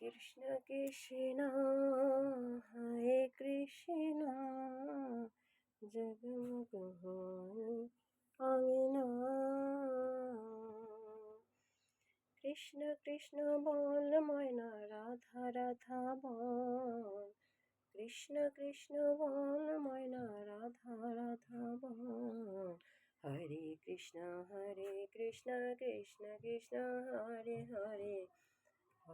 কৃষ্ণ কৃষ্ণ হরে কৃষ্ণ। জগমগ হয় অঙ্গনা। কৃষ্ণ কৃষ্ণ বল, ময়না রাধা রাধা বল। কৃষ্ণ কৃষ্ণ বল, ময়না রাধা রাধা বল। হরে কৃষ্ণ হরে কৃষ্ণ কৃষ্ণ কৃষ্ণ, হরে হরে।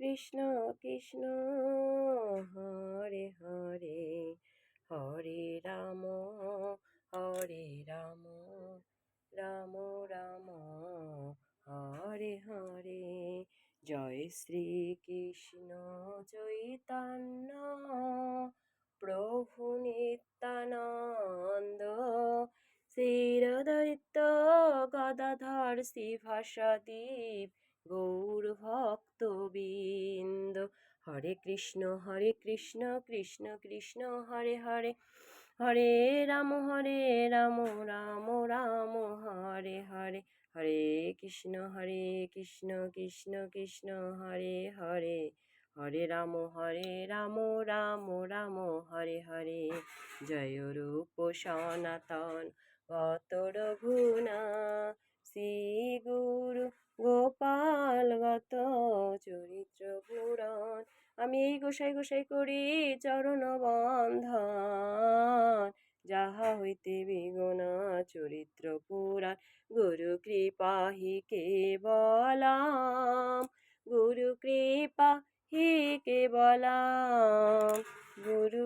কৃষ্ণ কৃষ্ণ, হরে হরে হরে রাম হরে রাম রাম রাম, হরে হরে। জয় শ্রী কৃষ্ণ চৈতন্য, প্রভু নিত্যানন্দ, শ্রীরদৈত্য গদাধর শ্রীভাষাদীপ গৌর ভক্তবৃন্দ। হরে কৃষ্ণ হরে কৃষ্ণ কৃষ্ণ কৃষ্ণ, হরে হরে হরে রাম হরে রাম রাম রাম, হরে হরে হরে কৃষ্ণ হরে কৃষ্ণ কৃষ্ণ কৃষ্ণ, হরে হরে হরে রাম হরে রাম রাম রাম, হরে হরে। জয় রূপ সনাতন গোপালগত চরিত্র পুরাণ আমি এই গোসাই গোসাই করি চরণ বন্ধন। যাহা হইতে বিগুণা চরিত্র পুরাণ গুরু কৃপা হি কেবলাম। গুরু কৃপা হি কেবলাম। গুরু